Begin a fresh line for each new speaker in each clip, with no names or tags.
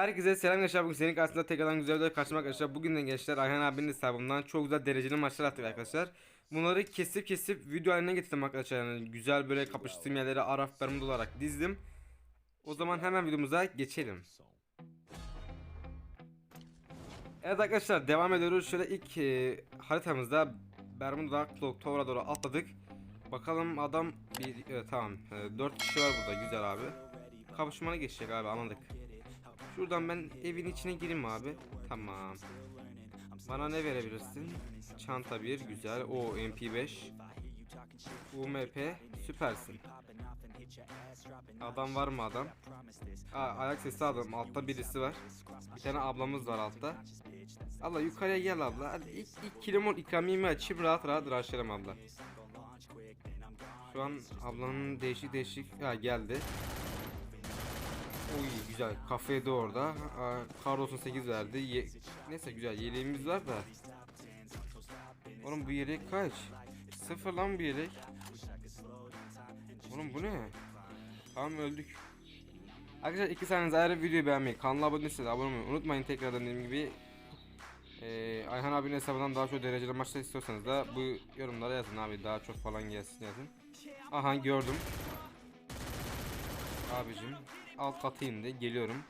Herkese selam gençler. Bugün senin karşısında tekrardan güzel videoda karşıma arkadaşlar Bugün de gençler Ayhan abinin hesabından çok güzel dereceli maçlar attık arkadaşlar. Bunları kesip kesip video haline getirdim arkadaşlar. Yani Güzel böyle kapıştığım yerleri Araf Bermuda olarak dizdim. O zaman hemen videomuza geçelim. Evet arkadaşlar devam ediyoruz. Şöyle ilk e, haritamızda Bermuda Tower'a doğru atladık. Bakalım adam bir evet, tamam 4 kişi var burada. Güzel abi. Kapışmana geçecek abi anladık Şuradan ben evin içine gireyim abi. Tamam. Bana ne verebilirsin? Çanta 1 güzel. O MP5. UMP süpersin. Adam var mı adam? Aa, ayak sesi aldım. Altta birisi var. Bir tane ablamız var altta. Abla yukarıya gel abla. Hadi ilk, ilk kilimon ikramiyemi açayım rahat rahat rushlayalım abla. Şu an ablanın değişik değişik ha geldi. Güzel kafeye de orada. Carlos'un 8 verdi. Ye Neyse güzel yeleğimiz var da. Oğlum bu yelek kaç? Sıfır lan bu yelek. Oğlum bu ne? Tamam öldük. Arkadaşlar iki saniyeniz ayrı videoyu beğenmeyi, kanala abone değilseniz abone olmayı unutmayın. Tekrardan dediğim gibi ee, Ayhan abinin hesabından daha çok dereceli maçlar istiyorsanız da bu yorumlara yazın abi daha çok falan gelsin yazın. Aha gördüm. Abicim alt kata indi geliyorum.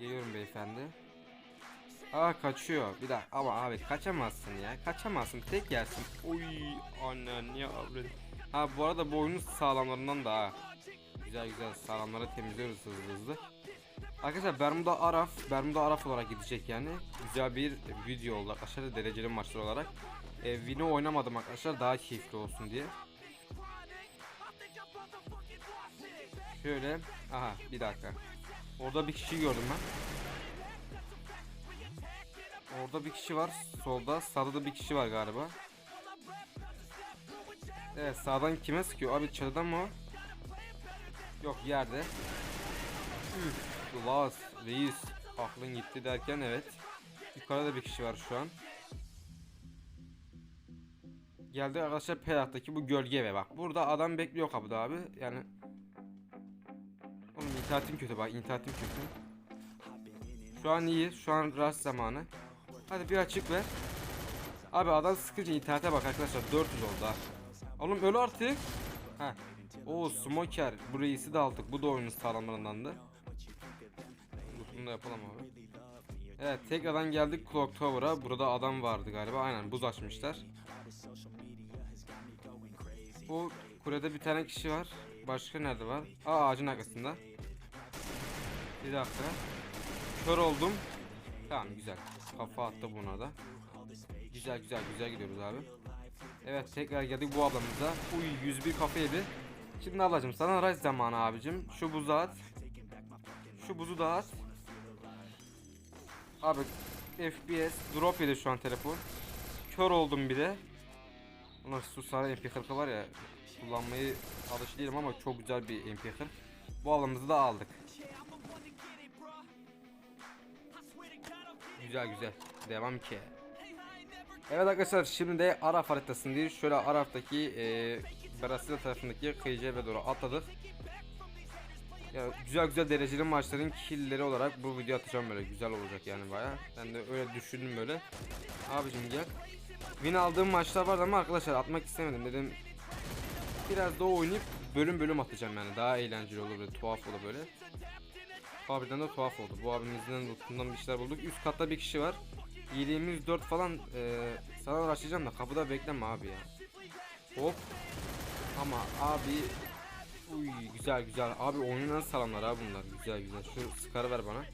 Geliyorum beyefendi. Aa kaçıyor. Bir daha ama abi kaçamazsın ya. Kaçamazsın. Tek yersin. Oy annen ya abi. Ha bu arada bu oyunun sağlamlarından da ha. Güzel güzel sağlamları temizliyoruz hızlı hızlı. Arkadaşlar Bermuda Araf, Bermuda Araf olarak gidecek yani. Güzel bir video oldu arkadaşlar dereceli maçlar olarak. E, Vino oynamadım arkadaşlar daha keyifli olsun diye. Şöyle. Aha bir dakika. Orada bir kişi gördüm ben. Orada bir kişi var. Solda. Sağda da bir kişi var galiba. Evet sağdan kime sıkıyor? Abi çatıdan mı? Yok yerde. Üf. Las. Reis. Aklın gitti derken evet. Yukarıda bir kişi var şu an. Geldi arkadaşlar Pelat'taki bu gölge eve bak. Burada adam bekliyor kapıda abi. Yani Oğlum internetim kötü bak internetim kötü. Şu an iyi. Şu an rush zamanı. Hadi bir açık ver. Abi adam sıkınca internete bak arkadaşlar 400 oldu ha. Oğlum öl artık. Ha. O smoker. Bu reisi de aldık. Bu da oyunun sağlamlarındandı. Bunu da yapalım abi. Evet tekrardan geldik Clock Tower'a. Burada adam vardı galiba. Aynen buz açmışlar. Bu kulede bir tane kişi var. Başka nerede var? Aa ağacın arkasında. Bir dakika. Kör oldum. Tamam güzel. Kafa attı buna da. Güzel güzel güzel gidiyoruz abi. Evet tekrar geldik bu ablamıza. Uy 101 kafa yedi. Şimdi ablacım sana rise zamanı abicim. Şu buzu at. Şu buzu da at. Abi FPS drop yedi şu an telefon. Kör oldum bir de. Ulan şu sarı MP40 var ya kullanmayı alışık değilim ama çok güzel bir MP40. Bu alanımızı da aldık. Güzel güzel. Devam ki. Evet arkadaşlar şimdi de Araf haritasındayız. Şöyle Araf'taki e, Brasile tarafındaki eve doğru atladık. Ya güzel güzel dereceli maçların killleri olarak bu video atacağım böyle güzel olacak yani baya. Ben de öyle düşündüm böyle. Abicim gel. Win aldığım maçlar vardı ama arkadaşlar atmak istemedim dedim. Biraz da oynayıp bölüm bölüm atacağım yani daha eğlenceli olur böyle tuhaf olur böyle. Harbiden de tuhaf oldu. Bu abimizden lootundan bir şeyler bulduk. Üst katta bir kişi var. Yediğimiz 4 falan e, sana uğraşacağım da kapıda bekleme abi ya. Hop. Ama abi Uy güzel güzel. Abi oynanan salamlar abi bunlar. Güzel güzel. Şu skarı ver bana.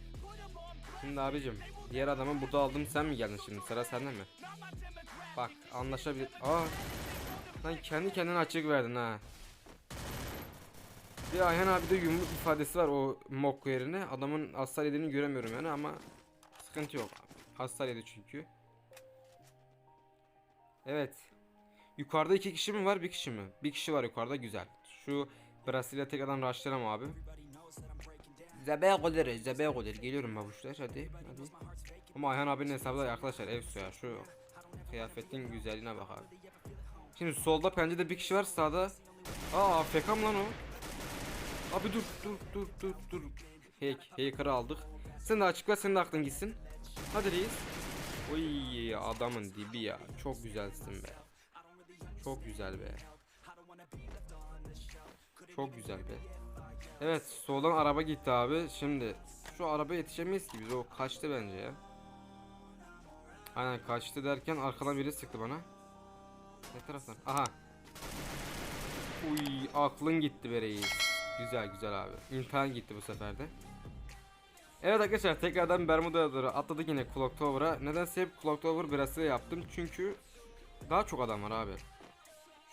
Şimdi abicim diğer adamı burada aldım sen mi geldin şimdi sıra sende mi? Bak anlaşabilir. Aa. Lan kendi kendine açık verdin ha. Bir Ayhan abi de yumruk ifadesi var o Mokko yerine. Adamın hasar yediğini göremiyorum yani ama sıkıntı yok. Hasar yedi çünkü. Evet. Yukarıda iki kişi mi var bir kişi mi? Bir kişi var yukarıda güzel. Şu Brasilia tekrardan rushlayalım abi. Zebe koder, zebe koder. Geliyorum babuşlar hadi. hadi. Ama Ayhan abinin hesabı da arkadaşlar ev ya. Şu kıyafetin güzelliğine bak abi. Şimdi solda pencerede bir kişi var sağda. Aa AFK lan o? Abi dur dur dur dur dur. Hack, hacker'ı aldık. Sen de açık ver senin de aklın gitsin. Hadi reis. Oy adamın dibi ya. Çok güzelsin be. Çok güzel be. Çok güzel be. Evet soldan araba gitti abi. Şimdi şu araba yetişemeyiz ki biz o kaçtı bence ya. Aynen kaçtı derken arkadan biri sıktı bana. Ne taraftan? Aha. Uy aklın gitti be reis. Güzel güzel abi. İmtihan gitti bu sefer de. Evet arkadaşlar tekrardan Bermuda'ya doğru atladık yine Clock Tower'a. Nedense hep Clock Tower birası yaptım çünkü daha çok adam var abi.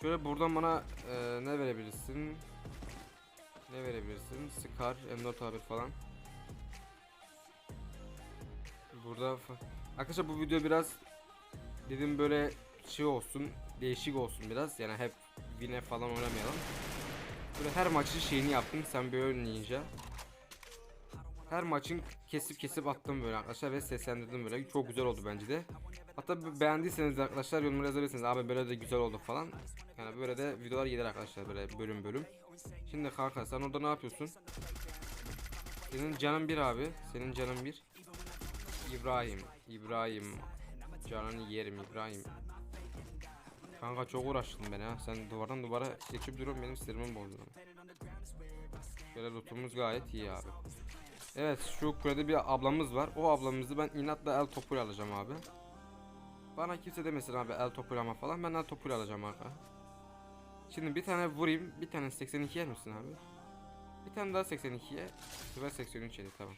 Şöyle buradan bana e, ne verebilirsin? Ne verebilirsin? Scar, M4 abi falan. Burada arkadaşlar bu video biraz dedim böyle şey olsun, değişik olsun biraz. Yani hep win'e falan oynamayalım. Böyle her maçın şeyini yaptım sen böyle oynayınca. Her maçın kesip kesip attım böyle arkadaşlar ve seslendirdim böyle. Çok güzel oldu bence de. Hatta be- beğendiyseniz arkadaşlar yorumlara yazabilirsiniz. Abi böyle de güzel oldu falan. Yani böyle de videolar gelir arkadaşlar böyle bölüm bölüm. Şimdi kanka sen orada ne yapıyorsun? Senin canın bir abi. Senin canın bir. İbrahim. İbrahim. Canını yerim İbrahim. Kanka çok uğraştın beni ha. Sen duvardan duvara geçip duruyorsun benim sinirimi bozdun. Şöyle lootumuz gayet iyi abi. Evet şu kulede bir ablamız var. O ablamızı ben inatla el topuyla alacağım abi. Bana kimse demesin abi el topuyla ama falan. Ben el topuyla alacağım arka. Şimdi bir tane vurayım. Bir tane 82 yer misin abi? Bir tane daha 82'ye. Ve 83 yedi tamam.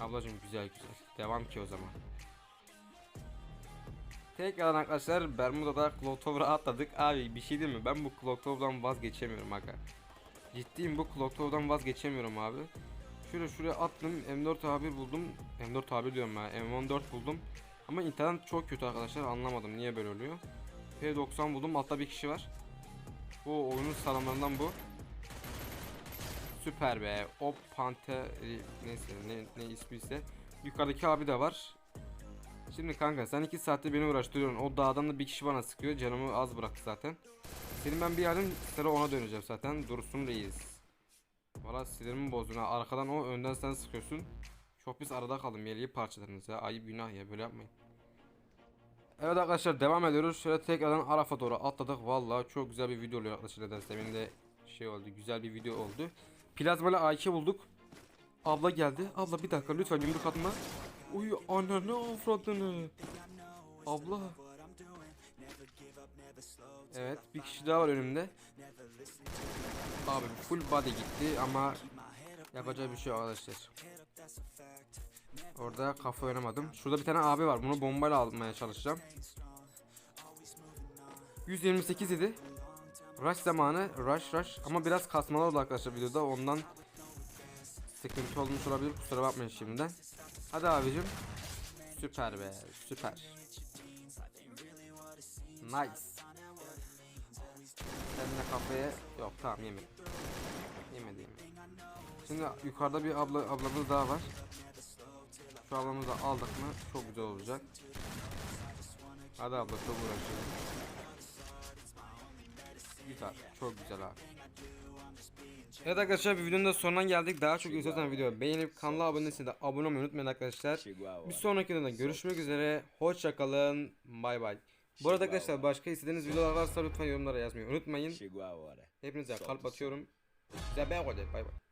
Ablacım güzel güzel. Devam ki o zaman. Tekrardan arkadaşlar Bermuda'da Clock Tower'a atladık. Abi bir şey değil mi? Ben bu Clock Tower'dan vazgeçemiyorum aga. Ciddiyim bu Clock Tower'dan vazgeçemiyorum abi. Şöyle şuraya attım. M4 A1 buldum. M4 A1 diyorum ben. M14 buldum. Ama internet çok kötü arkadaşlar. Anlamadım niye böyle oluyor. P90 buldum. Altta bir kişi var. Bu oyunun sağlamlarından bu. Süper be. O pante neyse ne, ne ismi ise. Yukarıdaki abi de var. Şimdi kanka sen 2 saatte beni uğraştırıyorsun. O dağdan da bir kişi bana sıkıyor. Canımı az bıraktı zaten. Senin ben bir yardım sıra ona döneceğim zaten. Dursun reis. Valla sinirimi bozdun ha. Arkadan o önden sen sıkıyorsun. Çok biz arada kaldım. Yeleği parçalarınız ya. Ayıp günah ya. Böyle yapmayın. Evet arkadaşlar devam ediyoruz. Şöyle tekrardan Araf'a doğru atladık. Vallahi çok güzel bir video oluyor arkadaşlar. Nedense benim de şey oldu. Güzel bir video oldu. Plazmalı AK bulduk. Abla geldi. Abla bir dakika lütfen yumruk atma. Uy ananı avradını. Abla. Evet bir kişi daha var önümde. Abi full body gitti ama yapacak bir şey yok arkadaşlar. Orada kafa oynamadım. Şurada bir tane abi var. Bunu bombayla almaya çalışacağım. 128 idi. Rush zamanı. Rush rush. Ama biraz kasmalı oldu arkadaşlar videoda. Ondan sıkıntı olmuş olabilir. Kusura bakmayın şimdiden. Hadi abicim. Süper be. Süper. Nice. Sen de kafaya yok tamam. Yemedi yemedi. Şimdi yukarıda bir abla ablamız daha var. Şu ablamızı da aldık mı çok güzel olacak. Hadi abla çok uğraşıyorum. Güzel çok güzel abi. Evet arkadaşlar bir videonun da sonuna geldik. Daha çok izliyorsanız video beğenip kanala abone değilseniz de abone olmayı unutmayın arkadaşlar. Bir sonraki videoda görüşmek üzere. Hoşçakalın. Bay bay. Bu arada arkadaşlar başka istediğiniz videolar varsa lütfen yorumlara yazmayı unutmayın. Hepinize kalp atıyorum. Size. Bay bay.